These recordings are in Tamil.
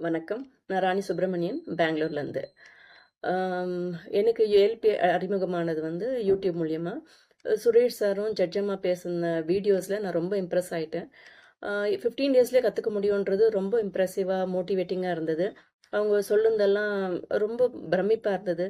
வணக்கம். நான் ராணி சுப்பிரமணியன், பெங்களூர்லேருந்து. எனக்கு ஏல்பி அறிமுகமானது வந்து யூடியூப் மூலியமா. சுரேஷ் சாரும், ஜட்ஜம்மா பேசுன வீடியோஸில் நான் ரொம்ப இம்ப்ரெஸ் ஆயிட்டேன். ஃபிஃப்டீன் டேஸ்லேயே கற்றுக்க முடியுன்றது ரொம்ப இம்ப்ரெசிவாக மோட்டிவேட்டிங்காக இருந்தது. அவங்க சொல்லுந்தெல்லாம் ரொம்ப பிரமிப்பாக இருந்தது.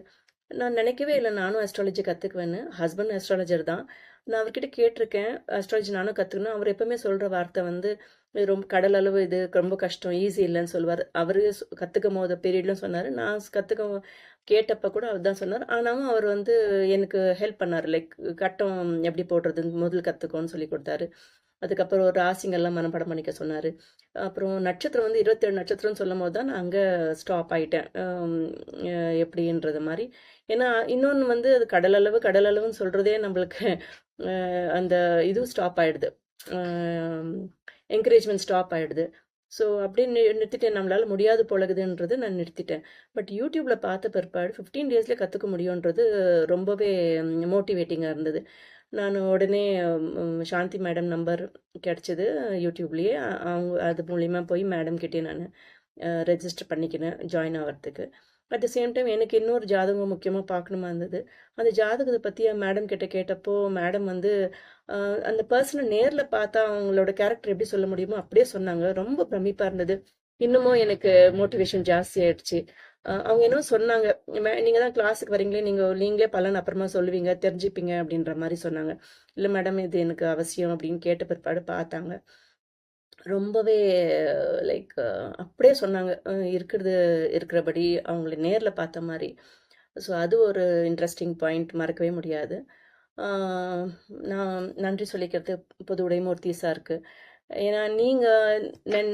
நான் நினைக்கவே இல்லை நானும் அஸ்ட்ராலஜி கற்றுக்குவேன்னு ஹஸ்பண்ட் அஸ்ட்ராலஜர் தான். நான் அவர்கிட்ட கேட்டிருக்கேன். அஸ்ட்ராலஜி நானும் கற்றுக்கணும் அவர் எப்பவுமே சொல்கிற வார்த்தை வந்து, ரொம்ப கடல் அளவு இது ரொம்ப கஷ்டம். ஈஸி இல்லைன்னு சொல்லுவார். அவரு கற்றுக்கும் போது பீரியட்லயும் சொன்னார். நான் கற்றுக்க கேட்டப்போ கூட அவர் தான் சொன்னார். ஆனாலும் அவர் வந்து எனக்கு ஹெல்ப் பண்ணார். லைக் கட்டம் எப்படி போடுறதுன்னு முதல் கற்றுக்கோன்னு சொல்லிக் கொடுத்தாரு. அதுக்கப்புறம் ராசிங்கெல்லாம் மனப்பாடம் பண்ணிக்க சொன்னார் அப்புறம் நட்சத்திரம் வந்து 27 நட்சத்திரம்னு சொல்லும் போது தான் நான் அங்கே ஸ்டாப் ஆகிட்டேன் எப்படின்றது மாதிரி ஏன்னா இன்னொன்று வந்து அது கடலளவு கடலளவுன்னு சொல்கிறதே நம்மளுக்கு அந்த இதுவும் ஸ்டாப் ஆகிடுது என்கரேஜ்மெண்ட் ஸ்டாப் ஆகிடுது ஸோ அப்படியே நிறுத்திட்டேன். நம்மளால் முடியாது போலகுதுன்றது நான் நிறுத்திட்டேன். பட் யூடியூப்பில் பார்த்த பிற்பாடு ஃபிஃப்டீன் டேஸில் கற்றுக்க முடியுன்றது ரொம்பவே மோட்டிவேட்டிங்காக இருந்தது. நான் உடனே சாந்தி மேடம் நம்பர் கிடச்சிது யூடியூப்லேயே அவங்க அது மூலிமா போய் மேடம் கிட்டே நான் ரெஜிஸ்டர் பண்ணிக்கினேன் ஜாயின் ஆகிறதுக்கு அட் த சேம் டைம் எனக்கு இன்னொரு ஜாதகம் முக்கியமாக பார்க்கணுமா இருந்தது. அந்த ஜாதகத்தை பற்றி மேடம் கிட்ட கேட்டப்போ, மேடம் வந்து அந்த பர்சனை நேரில் பார்த்தா அவங்களோட கேரக்டர் எப்படி சொல்ல முடியுமோ அப்படியே சொன்னாங்க. ரொம்ப பிரமிப்பாக இருந்தது. இன்னமும் எனக்கு மோட்டிவேஷன் ஜாஸ்தி ஆயிடுச்சு. அவங்க என்ன சொன்னாங்க. நீங்க தான் கிளாஸுக்கு வரீங்களே, நீங்க நீங்களே பலன் அப்புறமா சொல்லுவீங்க, தெரிஞ்சுப்பீங்க" அப்படின்ற மாதிரி சொன்னாங்க. இல்லை மேடம் இது எனக்கு அவசியம்" அப்படின்னு கேட்ட பிற்பாடு பார்த்தாங்க. ரொம்பவே லைக் அப்படியே சொன்னாங்க. இருக்கிறது இருக்கிறபடி அவங்கள நேரில் பார்த்த மாதிரி ஸோ அது ஒரு இன்ட்ரெஸ்டிங் பாயிண்ட் மறக்கவே முடியாது. நான் நன்றி சொல்லிக்கிறது புது உடைமூர்த்தி சாருக்கு. ஏன்னா நீங்கள்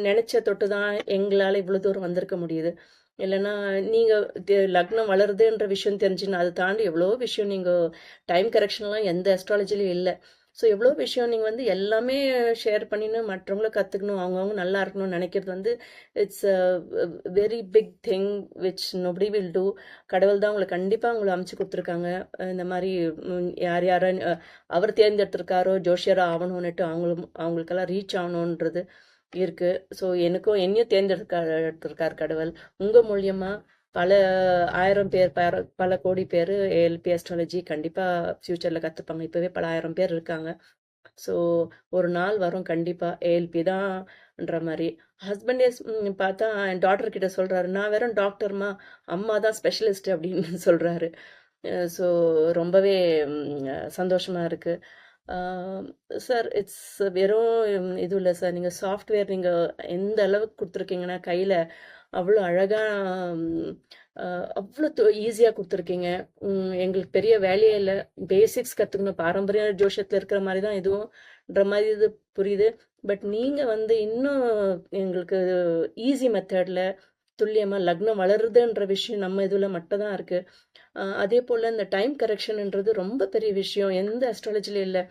நெ தொட்டு தான் எங்களால் இவ்வளோ தூரம் வந்திருக்க முடியுது. இல்லைன்னா நீங்கள் லக்னம் வளருதுன்ற விஷயம் தெரிஞ்சுன்னா, அதை தாண்டி எவ்வளோ விஷயம் நீங்கள் டைம் கரெக்ஷன்லாம் எந்த அஸ்ட்ராலஜிலையும் இல்லை. ஸோ எவ்வளோ விஷயம் நீங்கள் வந்து எல்லாமே ஷேர் பண்ணின்னு மற்றவங்களும் கற்றுக்கணும் அவங்கவுங்க நல்லா இருக்கணும்னு நினைக்கிறது வந்து it's a very big thing which nobody will do. கடவுள் தான் உங்களை கண்டிப்பாக உங்கள அமைச்சு கொடுத்துருக்காங்க. இந்த மாதிரி யார் யாரை அவர் தேர்ந்தெடுத்திருக்காரோ ஜோஷியராக ஆகணும்னுட்டு அவங்களும் அவங்களுக்கெல்லாம் ரீச் ஆகணுன்றது இருக்கு. ஸோ எனக்கும் என்னையும் தேர்ந்தெடுக்க கடவுள். உங்க மூலியமா பல ஆயிரம் பேர் பர பல கோடி பேர் ஏஎல்பி அஸ்ட்ராலஜி கண்டிப்பா ஃபியூச்சர்ல கத்துப்பாங்க. இப்பவே பல ஆயிரம் பேர் இருக்காங்க. ஸோ ஒரு நாள் வரும் கண்டிப்பா ஏஎல்பி தான்ன்ற மாதிரி ஹஸ்பண்டே பார்த்தா என் டாக்டர் கிட்ட சொல்றாரு. "நான் வெறும் டாக்டர்மா, அம்மா தான் ஸ்பெஷலிஸ்ட்" அப்படின்னு சொல்றாரு. ஸோ ரொம்பவே சந்தோஷமாக சந்தோஷமா இருக்கு. சார் இட்ஸ் வெறும் இது இல்லை சார். நீங்கள் சாஃப்ட்வேர் நீங்கள் எந்த அளவுக்கு கொடுத்துருக்கீங்கன்னா கையில் அவ்வளோ அழகாக அவ்வளோ ஈஸியாக கொடுத்துருக்கீங்க எங்களுக்கு பெரிய வேலையே இல்லை பேசிக்ஸ் கற்றுக்கணும் பாரம்பரிய ஜோஷத்தில் இருக்கிற மாதிரி தான் இதுவும்ன்ற மாதிரி இது புரியுது. பட் நீங்கள் வந்து இன்னும் எங்களுக்கு ஈஸி மெத்தடில் துல்லியமாக லக்னம் வளருதுன்ற விஷயம் நம்ம இதில் மட்டும் தான் இருக்குது அதே போல் இந்த டைம் கரெக்ஷன்ன்றது ரொம்ப பெரிய விஷயம். எந்த அஸ்ட்ராலஜிலையும் இல்லை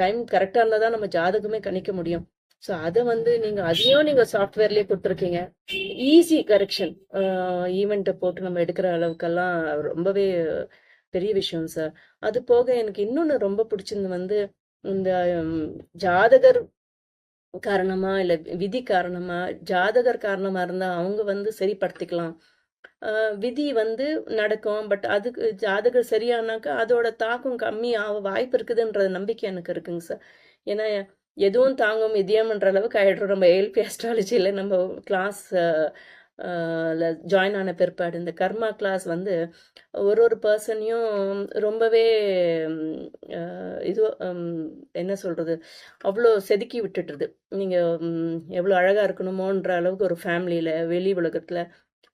டைம் கரெக்டாக இருந்தால் தான் நம்ம ஜாதகமே கணிக்க முடியும். ஸோ அதை வந்து நீங்கள் அதையும் நீங்கள் சாஃப்ட்வேர்லேயே கொடுத்துருக்கீங்க ஈஸி கரெக்ஷன். ஈவெண்ட்டை போட்டு நம்ம எடுக்கிற அளவுக்கெல்லாம் ரொம்பவே பெரிய விஷயம் சார். அது போக எனக்கு இன்னொன்று ரொம்ப பிடிச்சது வந்து, இந்த ஜாதகர் காரணமா, இல்லை விதி காரணமா, ஜாதகர் காரணமா இருந்தால் அவங்க வந்து சரிப்படுத்திக்கலாம். விதி வந்து நடக்கும். பட் அதுக்கு ஜாதகம் சரியானாக்கா அதோட தாக்கம் கம்மி ஆக வாய்ப்பு இருக்குதுன்ற நம்பிக்கை எனக்கு இருக்குங்க சார். ஏன்னா எதுவும் தாங்கும் இதயம்ன்ற அளவுக்கு ஆயிடுறோம். நம்ம ஏல்பி அஸ்ட்ராலஜியில் நம்ம கிளாஸ் ஜாயின் ஆன பிற்பாடு இந்த கர்மா கிளாஸ் வந்து ஒரு ஒரு பர்சனையும் ரொம்பவே இது என்ன சொல்கிறது அவ்வளோ செதுக்கி விட்டுட்டுருது நீங்கள் எவ்வளோ அழகாக இருக்கணுமோன்ற அளவுக்கு ஒரு ஃபேமிலியில் வெளி உலகத்தில்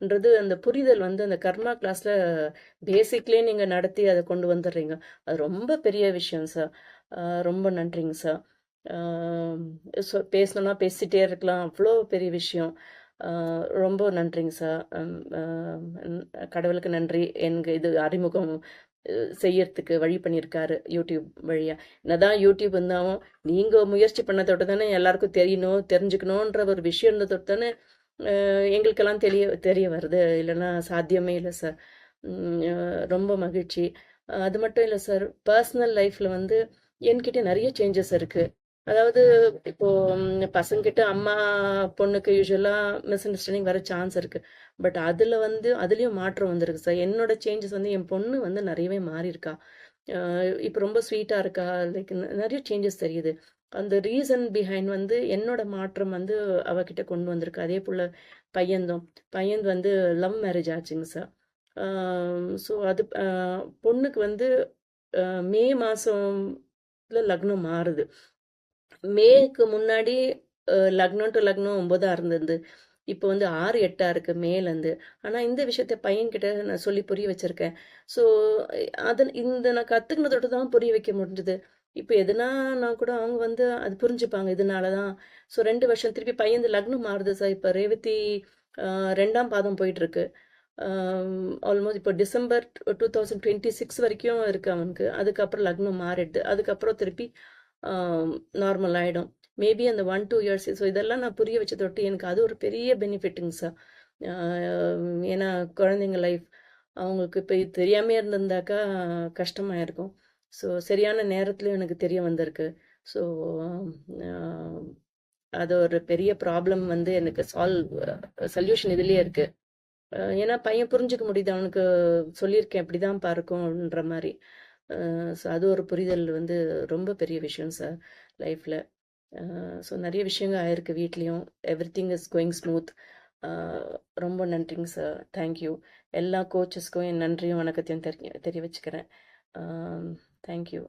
ன்றது அந்த புரிதல் வந்து அந்த கர்மா கிளாஸில் பேசிக்லே நீங்கள் நடத்தி அதை கொண்டு வந்துடுறீங்க. அது ரொம்ப பெரிய விஷயம் சார். ரொம்ப நன்றிங்க சார். ஸோ பேசணும்னா பேசிட்டே இருக்கலாம். அவ்வளோ பெரிய விஷயம். ரொம்ப நன்றிங்க சார். கடவுளுக்கு நன்றி. எனக்கு இது அறிமுகம் செய்யறதுக்கு வழி பண்ணியிருக்காரு யூடியூப் வழியா. என்னதான் யூடியூப் இருந்தாலும், நீங்கள் முயற்சி பண்ணதோட தானே எல்லாருக்கும் தெரியணும், தெரிஞ்சுக்கணுன்ற ஒரு விஷயம் இருந்ததோட தானே எங்களுக்கெல்லாம் தெரிய தெரிய வருது. இல்லைன்னா சாத்தியமே இல்லை சார். ரொம்ப மகிழ்ச்சி. அது மட்டும் இல்லை சார். பர்சனல் லைஃப்பில் வந்து என்கிட்ட நிறைய சேஞ்சஸ் இருக்குது அதாவது இப்போ பசங்கிட்ட அம்மா பொண்ணுக்கு யூஸ்வலாக மிஸ் அண்டர்ஸ்டாண்டிங் வர சான்ஸ் இருக்கு பட் அதில் வந்து அதுலேயும் மாற்றம் வந்திருக்கு சார் என்னோட சேஞ்சஸ் வந்து என் பொண்ணு வந்து நிறையவே மாறி இருக்கா இப்போ ரொம்ப ஸ்வீட்டாக இருக்கா லைக் நிறைய சேஞ்சஸ் தெரியுது அந்த ரீசன் பிஹைண்ட் வந்து என்னோட மாற்றம் வந்து அவகிட்ட கொண்டு வந்திருக்கு. அதே போல் பையன்தும் பையன் வந்து லவ் மேரேஜ் ஆச்சுங்க சார் ஸோ அது பொண்ணுக்கு வந்து மே மாதத்தில் லக்னம் மாறுது. மேக்கு முன்னாடி லக்னம் டு லக்னம் ஒன்பதாக இருந்தது. இப்போ வந்து ஆறு எட்டாக இருக்குது மேலேருந்து. ஆனால் இந்த விஷயத்த பையன்கிட்ட நான் சொல்லி புரிய வச்சுருக்கேன். ஸோ அதை இந்த நான் கற்றுக்கினதோட தான் புரிய வைக்க முடிஞ்சது. இப்போ எதுனா கூட அவங்க வந்து அது புரிஞ்சுப்பாங்க இதனால தான் ஸோ ரெண்டு வருஷம் திருப்பி பையன் லக்னம் மாறுது சார் இப்போ ரேவதி ரெண்டாம் பாதம் போயிட்டு இருக்கு ஆல்மோஸ்ட் இப்போ December two thousand twenty six வரைக்கும் இருக்கு அவனுக்கு. அதுக்கப்புறம் லக்னம் மாறிடுது. அதுக்கப்புறம் திருப்பி நார்மல் ஆகிடும் மேபி அந்த ஒன் டூ இயர்ஸ் ஸோ இதெல்லாம் நான் புரிய வச்ச தொட்டு எனக்கு அது ஒரு பெரிய பெனிஃபிட்டுங்க சார் ஏன்னா குழந்தைங்க லைஃப் அவங்களுக்கு இப்போ தெரியாமே இருந்திருந்தாக்கா கஷ்டமாக இருக்கும் ஸோ சரியான நேரத்துலையும் எனக்கு தெரிய வந்திருக்கு. ஸோ அது ஒரு பெரிய ப்ராப்ளம் வந்து எனக்கு சால்வ் சொல்யூஷன் இதுலேயே இருக்கு. ஏன்னா பையன் புரிஞ்சுக்க முடியுது. அவனுக்கு சொல்லியிருக்கேன் இப்படிதான் பார்க்கும்ன்ற மாதிரி. ஸோ அது ஒரு புரிதல் வந்து ரொம்ப பெரிய விஷயம் சார் லைஃப்பில் ஸோ நிறைய விஷயங்கள் ஆயிருக்கு வீட்லேயும். Everything is going smooth ரொம்ப நன்றிங்க சார் தேங்க்யூ எல்லா கோச்சஸ்க்கும் என் நன்றியும் வணக்கத்தையும் தெரி தெரிய வச்சுக்கிறேன் தேங்க்யூ